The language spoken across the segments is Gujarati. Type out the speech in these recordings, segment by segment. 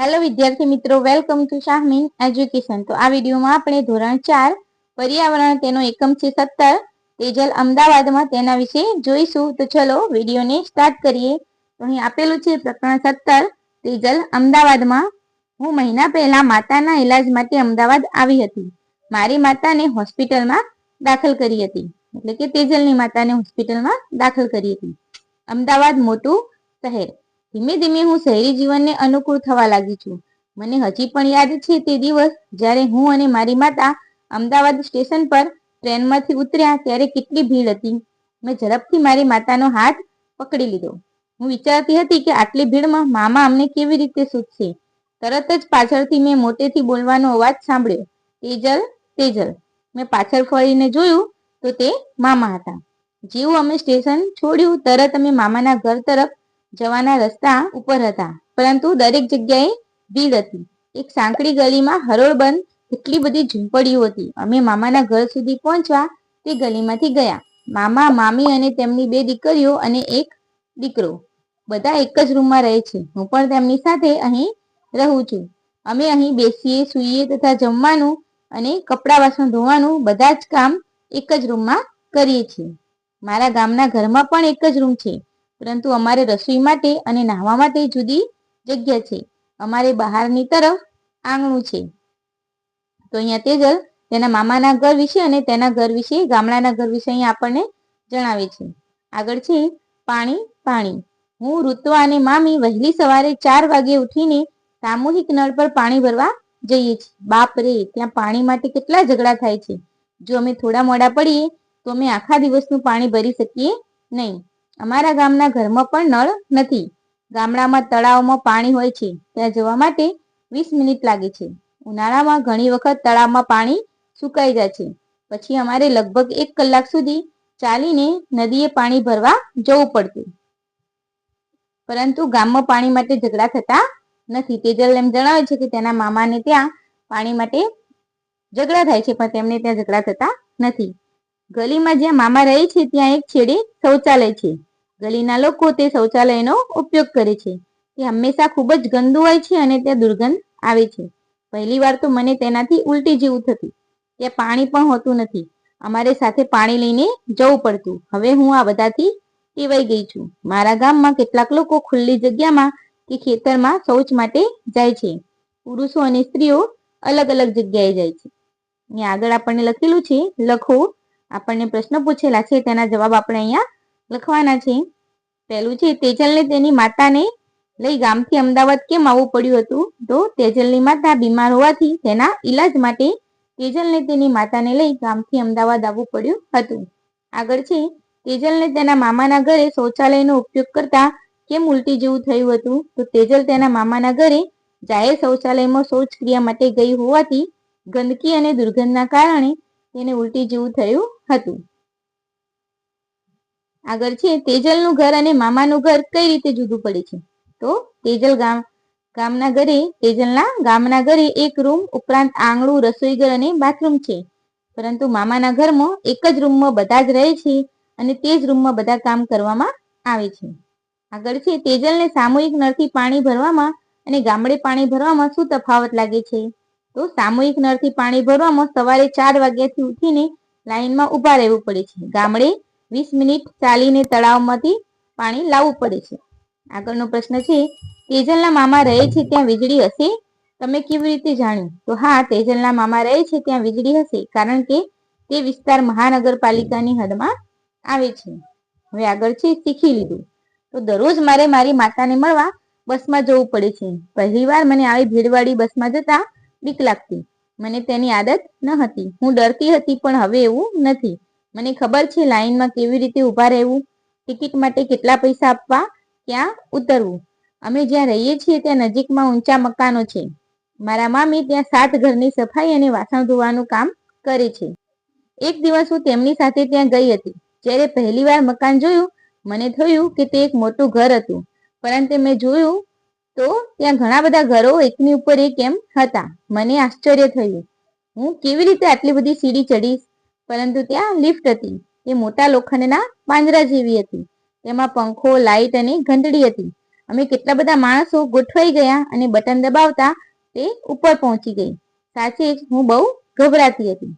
હેલો વિદ્યાર્થી મિત્રો. વેલકમ ટુ શાહમીન એજ્યુકેશન તો આ વિડીયોમાં આપણે ધોરણ ચાર, પર્યાવરણ તેનો એકમ છે સત્તર. તેજલ અમદાવાદમાં તેના વિશે જોઈશું. તો ચલો વિડીયોને સ્ટાર્ટ કરીએ. તો અહીં આપેલું છે પ્રકરણ સત્તર, તેજલ અમદાવાદમાં. હું મહિના પહેલા માતાના ઇલાજ માટે અમદાવાદ આવી હતી. મારી માતાને હોસ્પિટલમાં દાખલ કરી હતી. એટલે કે તેજલની માતાને હોસ્પિટલમાં દાખલ કરી હતી. અમદાવાદ મોટું શહેર. ધીમે ધીમે હું શહેરી જીવનને અનુકૂળ થવા લાગી છું. મને હજી પણ યાદ છે તે દિવસ જ્યારે હું અને મારી માતા અમદાવાદ સ્ટેશન પર ટ્રેનમાંથી ઉતર્યા ત્યારે કેટલી ભીડ હતી. મેં ઝડપથી મારી માતાનો હાથ પકડી લીધો. હું વિચારતી હતી કે આટલી ભીડમાં મામા અમને કેવી રીતે શોધશે તરત જ પાછળથી મેં મોટેથી બોલવાનો અવાજ સાંભળ્યો. તેજલ તેજલ મેં પાછળ ફરીને જોયું તો તે મામા હતા. જેવું અમે સ્ટેશન છોડ્યું, તરત અમે મામાના ઘર તરફ જવાના રસ્તા ઉપર હતા. પરંતુ દરેક જગ્યાએ ભીડ હતી. એક સાંકડી ગલીમાં હરોળબંધ એટલી બધી ઝૂંપડીઓ હતી. અમે મામાના ઘર સુધી પહોંચવા તે ગલીમાંથી ગયા. મામા, મામી અને તેમની બે દીકરીઓ અને એક દીકરો. બધા એક જ રૂમમાં રહે છે. હું પણ તેમની સાથે અહીં રહું છું. અમે અહીં બેસીએ, સૂઈએ તથા જમવાનું અને કપડાં વાસણ ધોવાનું બધા જ કામ એક જ રૂમમાં કરીએ છીએ. મારા ગામના ઘરમાં પણ એક જ રૂમ છે. પરંતુ અમારે રસોઈ માટે અને નાહવા માટે જુદી જગ્યા છે. અમારે બહારની તરફ આંગણું છે. તો અહીંયા તેજલ તેના મામાના ઘર વિશે અને તેના ઘર વિશે, ગામડાના ઘર વિશે અહીંયા આપણને જણાવે છે. આગળ છે, પાણી પાણી. હું, ઋત્વા અને મામી વહેલી સવારે ચાર વાગે ઉઠીને સામૂહિક નળ પર પાણી ભરવા જઈએ છીએ. બાપ રે, ત્યાં પાણી માટે કેટલા ઝઘડા થાય છે. જો અમે થોડા મોડા પડીએ તો અમે આખા દિવસનું પાણી ભરી શકીએ નહીં. અમારા ગામના ઘરમાં પણ નળ નથી. ગામડામાં તળાવમાં પાણી હોય છે. ત્યાં જવા માટે વીસ મિનિટ લાગે છે. ઉનાળામાં ઘણી વખત તળાવમાં પાણી સુકાઈ જાય છે. પછી અમારે લગભગ એક કલાક સુધી ચાલીને નદીએ પાણી ભરવા જવું પડતું. પરંતુ ગામમાં પાણી માટે ઝઘડા થતા નથી. તેજલ એમ જણાવે છે કે તેના મામાને ત્યાં પાણી માટે ઝઘડા થાય છે, પણ તેમને ત્યાં ઝઘડા થતા નથી. ગલીમાં જ્યાં મામા રહે છે, ત્યાં એક છેડે શૌચાલય છે. ગલીના લોકો તે શૌચાલયનો ઉપયોગ કરે છે. તે હંમેશા ખૂબ જ ગંદુ હોય છે અને ત્યાં દુર્ગંધ આવે છે. પહેલી વાર તો મને તેનાથી ઉલટી જેવું થતું. ત્યાં પાણી પણ હોતું નથી. અમારે સાથે પાણી લઈને જવું પડતું. હવે હું આ બધાથી ટેવાઈ ગઈ છું. મારા ગામમાં કેટલાક લોકો ખુલ્લી જગ્યામાં કે ખેતરમાં શૌચ માટે જાય છે. પુરુષો અને સ્ત્રીઓ અલગ અલગ જગ્યાએ જાય છે. અહીંયા આગળ આપણને લખેલું છે, લખો. આપણને પ્રશ્ન પૂછેલા છે. તેના જવાબ આપણે અહીંયા લખવાના છે. પહેલું છે, તેજલને તેની માતાને લઈ ગામથી અમદાવાદ કેમ આવવું પડ્યું હતું? તો તેજલની માતા બીમાર હોવાથી તેના ઈલાજ માટે તેજલને તેની માતાને લઈ ગામથી અમદાવાદ આવવું પડ્યું હતું. આગળ છે, તેજલને તેના મામાના ઘરે શૌચાલયનો ઉપયોગ કરતા કેમ ઉલટી જેવું થયું હતું? તો તેજલ તેના મામાના ઘરે જાહેર શૌચાલયમાં શૌચક્રિયા માટે ગઈ હોવાથી ગંદકી અને દુર્ગંધના કારણે તેને ઉલટી જેવું થયું હતું. આગળ છે, તેજલનું ઘર અને મામાનું ઘર કઈ રીતે જુદું પડે છે? તો તેજલ ગામ, ગામના ઘરે, તેજલના ગામના ઘરે એક રૂમ ઉપરાંત આંગણું રસોઈ ઘર અને બાથરૂમ છે. પરંતુ મામાના ઘરમાં એક જ રૂમમાં બધા જ રહે છે અને તે જ રૂમમાં બધા કામ કરવામાં આવે છે. આગળ છે, તેજલને સામૂહિક નળથી પાણી ભરવામાં અને ગામડે પાણી ભરવામાં શું તફાવત લાગે છે? તો સામૂહિક નળથી પાણી ભરવામાં સવારે ચાર વાગ્યાથી ઉઠીને લાઇનમાં ઊભા રહેવું પડે છે. ગામડે વીસ મિનિટ ચાલીને તળાવમાંથી પાણી લાવવું પડે છે. આગળનો પ્રશ્ન છે, તેજલના મામા રહે છે ત્યાં વીજળી હશે? તમે કેવી રીતે જાણ્યું? તો હા, તેજલના મામા રહે છે ત્યાં વીજળી હશે, કારણ કે તે વિસ્તાર મહાનગરપાલિકાની હદમાં આવે છે. હવે આગળ છે, શીખી લીધું. તો દરરોજ મારે મારી માતાને મળવા બસમાં જવું પડે છે. પહેલી વાર મને આવી ભીડવાળી બસમાં જતા બીક લાગતી. મને તેની આદત ન હતી. હું ડરતી હતી, પણ હવે એવું નથી. મને ખબર છે લાઈનમાં કેવી રીતે ઊભા રહેવું? ટિકિટ માટે કેટલા પૈસા આપવા? ક્યાં ઉતરવું? અમે જ્યાં રહીએ છીએ ત્યાં નજીકમાં ઊંચા મકાનો છે. મારા મામી ત્યાં સાત ઘરની સફાઈ અને વાસણ ધોવાનું કામ કરે છે. એક દિવસ હું તેમની સાથે ત્યાં ગઈ હતી. જ્યારે પહેલી વાર મકાન જોયું, મને થયું કે તે એક મોટું ઘર હતું. પરંતુ મેં જોયું તો ત્યાં ઘણા બધા ઘરો એકની ઉપર એક એમ હતા. મને આશ્ચર્ય થયું. હું કેવી રીતે આટલી બધી સીડી ચડીશ પરંતુ ત્યાં લિફ્ટ હતી. તે મોટા લોખંડના પાંજરા જેવી હતી. તેમાં પંખો લાઇટ અને ઘંટડી હતી. અમે કેટલા બધા માણસો ગોઠવાઈ ગયા અને બટન દબાવતા તે ઉપર પહોંચી ગઈ. સાચે હું બહુ ગભરાતી હતી.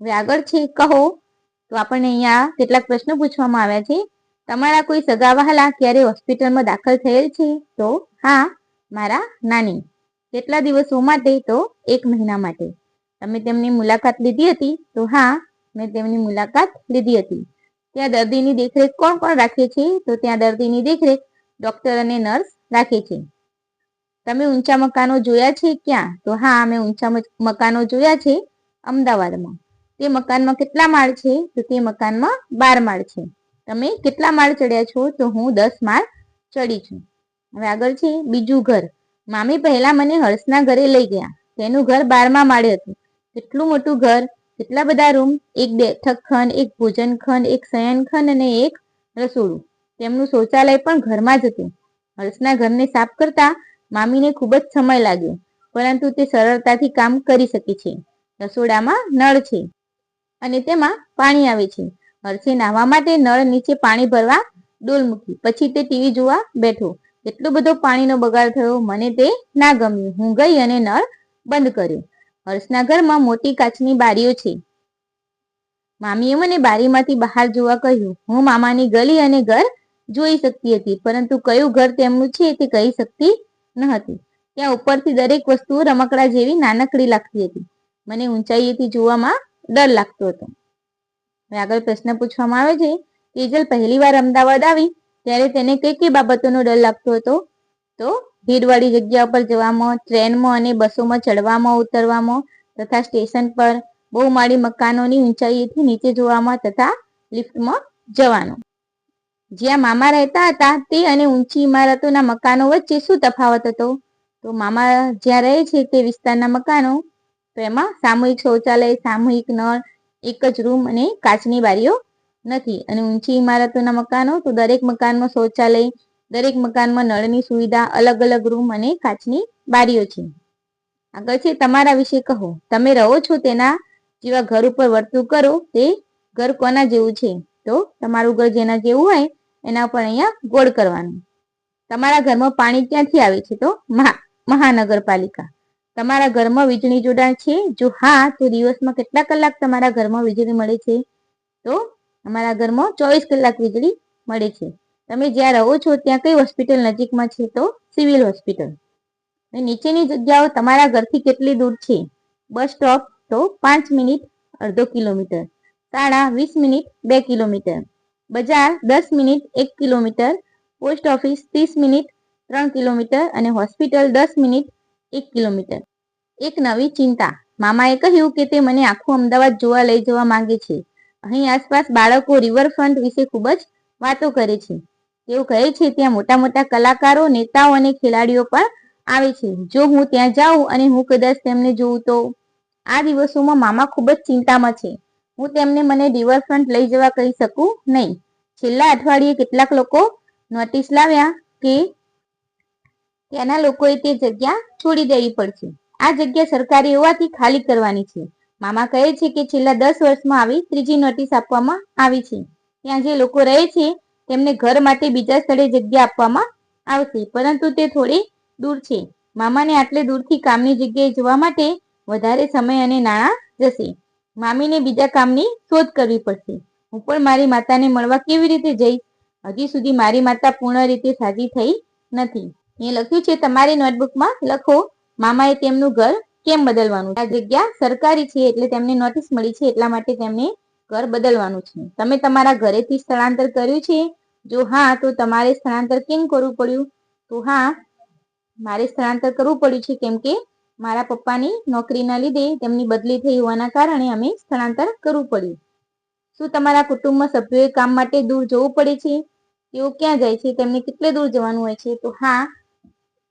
હવે આગળ છે, કહો. તો આપણને અહીંયા કેટલાક પ્રશ્નો પૂછવામાં આવ્યા છે. તમારા કોઈ સગા વહાલા ક્યારે હોસ્પિટલમાં દાખલ થયેલ છે? તો હા, મારા નાની. કેટલા દિવસો માટે? તો એક મહિના માટે. તમે તેમની મુલાકાત લીધી હતી? તો હા મેં તેમની મુલાકાત લીધી હતી. ત્યાં દર્દીની દેખરેખ કોણ કોણ રાખે છે? તો ત્યાં દર્દીની દેખરેખ ડોક્ટર અને નર્સ રાખે છે. તમે ઊંચા મકાનો જોયા છે ક્યાં? તો હા, અમે ઊંચા મકાનો જોયા છે અમદાવાદમાં. તે મકાનમાં કેટલા માળ છે? તો તે મકાનમાં બાર માળ છે. તમે કેટલા માળ ચડ્યા છો? તો હું દસ માળ ચડી છું. હવે આગળ છે બીજું ઘર. મામી પહેલા મને હર્ષના ઘરે લઈ ગયા. તેનું ઘર બારમા માળે હતું. કેટલું મોટું ઘર. કેટલા બધા રૂમ, એક બેઠક ખંડ, એક ભોજન ખંડ, એક શયન ખંડ અને એક રસોડું. તેમનું શૌચાલય પણ ઘરમાં જ હતું. હર્ષના ઘરને સાફ કરતા મામીને ખૂબ જ સમય લાગ્યો, પરંતુ તે સરળતાથી કામ કરી શકે છે. રસોડામાં નળ છે અને તેમાં પાણી આવે છે. હર્ષે નાહવા માટે નળ નીચે પાણી ભરવા ડોલ મૂકી, પછી તે ટીવી જોવા બેઠો. એટલો બધો પાણીનો બગાડ થયો, મને તે ના ગમ્યું. હું ગઈ અને નળ બંધ કર્યો. હર્ષના ઘરમાં મોટી કાચની બારીઓ છે. મામીએ મને બારીમાંથી બહાર જોવા કહ્યું, હું મામાની ગલી અને ઘર જોઈ શકતી હતી, પરંતુ કયું ઘર તેમનું છે તે કહી શકતી ન હતી ત્યાં ઉપરથી દરેક વસ્તુ રમકડા જેવી નાનકડી લાગતી હતી. મને ઊંચાઈએથી જોવામાં ડર લાગતો હતો. આગળ પ્રશ્ન પૂછવામાં આવે છે, તેજલ પહેલી વાર અમદાવાદ આવી, ત્યારે તેને કઈ કઈ બાબતોનો ડર લાગતો હતો? તો ભીડવાળી જગ્યા પર જવામાં, ટ્રેનમાં અને બસોમાં ચડવામાં ઉતરવામાં તથા સ્ટેશન પર બહુમાળી મકાનોની ઊંચાઈથી નીચે જોવામાં તથા લિફ્ટમાં જવાનું. જ્યાં મામા રહેતા હતા તે અને ઊંચી ઇમારતોના મકાનો વચ્ચે શું તફાવત હતો? તો મામા જ્યાં રહે છે તે વિસ્તારના મકાનો, તો એમાં સામૂહિક શૌચાલય, સામૂહિક નળ, એક જ રૂમ અને કાચની બારીઓ નથી. અને ઊંચી ઇમારતોના મકાનો, તો દરેક મકાનમાં શૌચાલય દરેક મકાનમાં નળની સુવિધા અલગ અલગ રૂમ અને કાચની બારીઓ છે. આગળ છે, તમારા વિશે કહો. તમે રહો છો તેના જેવા ઘર ઉપર વર્તું કરો, તે ઘર કોના જેવું છે? તો તમારું ઘર જેના જેવું હોય, એના ઉપર અહીંયા ગોળ કરવાનું. તમારા ઘરમાં પાણી ક્યાંથી આવે છે તો? મહાનગરપાલિકા. તમારા ઘરમાં વીજળી જોડાણ છે? જો હા, તો દિવસમાં કેટલા કલાક તમારા ઘરમાં વીજળી મળે છે? તો અમારા ઘરમાં ચોવીસ કલાક વીજળી મળે છે. તમે જ્યાં રહો છો, ત્યાં કઈ હોસ્પિટલ નજીકમાં છે તો? સિવિલ હોસ્પિટલ નીચેની જગ્યાઓ તમારા ઘરથી કેટલી દૂર છે? બસ સ્ટોપ તો પાંચ મિનિટ, અડધો કિલોમીટર. શાળા વીસ મિનિટ, બે કિલોમીટર. બજાર દસ મિનિટ, એક કિલોમીટર. પોસ્ટ ઓફિસ ત્રીસ મિનિટ, ત્રણ કિલોમીટર. અને હોસ્પિટલ દસ મિનિટ, એક કિલોમીટર. એક નવી ચિંતા. મામાએ કહ્યું કે તે મને આખું અમદાવાદ જોવા લઈ જવા માંગે છે. અહીં આસપાસ બાળકો રિવરફ્રન્ટ વિશે ખૂબ જ વાતો કરે છે. તેઓ કહે છે, ત્યાં મોટા મોટા કલાકારો, નેતાઓ અને ખેલાડીઓ પણ આવે છે. જો હું ત્યાં જાઉં અને હું કદાચ તેમને જોઉં તો? આ દિવસોમાં મામા ખૂબ જ ચિંતામાં છે. હું તેમને મને રિવરફ્રન્ટ લઈ જવા કહી શકું નહીં. છેલ્લા અઠવાડિયે કેટલાક લોકો નોટિસ લાવ્યા કે ત્યાંના લોકોએ તે જગ્યા છોડી દેવી પડશે. આ જગ્યા સરકારી હોવાથી ખાલી કરવાની છે. મામા કહે છે કે છેલ્લા દસ વર્ષમાં આવી ત્રીજી નોટિસ આપવામાં આવી છે. ત્યાં જે લોકો રહે છે તેમને ઘર માટે બીજા સ્થળે જગ્યા આપવામાં આવશે. પરંતુ તે થોડી દૂર છે. મામાને આટલે દૂરથી કામની જગ્યાએ જવા માટે વધારે સમય અને નાણાં જશે. મામીને બીજા કામની શોધ કરવી પડશે. હું પણ મારી માતાને મળવા કેવી રીતે જઈશ? હજી સુધી મારી માતા પૂર્ણ રીતે સાજી થઈ નથી. એ લખ્યું છે, તમારી નોટબુકમાં લખો, મામાએ તેમનું ઘર કેમ બદલવાનું? આ જગ્યા સરકારી છે એટલે તેમને નોટિસ મળી છે, એટલા માટે તેમને ઘર બદલવાનું છે. તમે તમારા ઘરેથી સ્થળાંતર કર્યું છે? જો હા, તો તમારે સ્થળાંતર કેમ કરવું પડ્યું? તો હા, મારે સ્થળાંતર કરવું પડ્યું છે, કેમ કે મારા પપ્પાની નોકરીના લીધે તેમની બદલી થઈ હોવાના કારણે અમે સ્થળાંતર કરવું પડ્યું. શું તમારા કુટુંબમાં સભ્યોએ કામ માટે દૂર જવું પડે છે? તેઓ ક્યાં જાય છે? તેમને કેટલે દૂર જવાનું હોય છે? તો હા,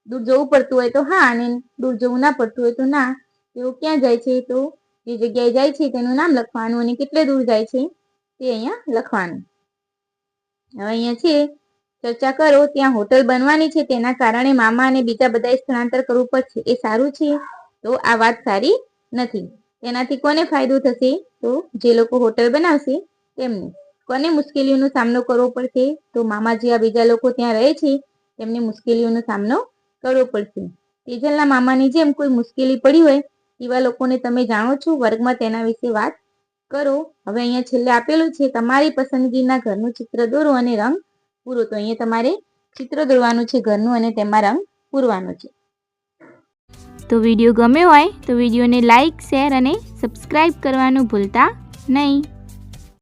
દૂર જવું પડતું હોય તો હા અને દૂર જવું ના પડતું હોય તો ના. તેઓ ક્યાં જાય છે? તો જે જગ્યાએ જાય છે તેનું નામ લખવાનું અને કેટલે દૂર જાય છે તે અહીંયા લખવાનું. હવે અહીંયા છે, ચર્ચા કરો, ત્યાં હોટલ બનવાની છે, તેના કારણે મામા અને બીજા બધા સ્થળાંતર કરવું પડશે. એ સારું છે, તો આ વાત સારી નથી. તેનાથી કોને ફાયદો થશે? તો જે લોકો હોટલ બનાવશે, તેમને. કોને મુશ્કેલીઓનો સામનો કરવો પડશે? તો મામાજી આ બીજા લોકો ત્યાં રહે છે, તેમને મુશ્કેલીઓનો સામનો કરવો પડશે. તેજલના મામાની જેમ કોઈ મુશ્કેલી પડી હોય એવા લોકોને તમે જાણો છો? વર્ગમાં તેના વિશે વાત કરો. હવે અહીંયા છેલ્લે આપેલું છે, તમારી પસંદગીના ઘરનું ચિત્ર દોરો અને રંગ પૂરો. તો અહીંયા તમારે ચિત્ર દોરવાનું છે, ઘરનું અને તેમાં રંગ પૂરવાનો છે. તો વીડિયો ગમ્યો હોય તો વિડીયોને લાઈક, શેર અને સબસ્ક્રાઈબ કરવાનું ભૂલતા નહીં.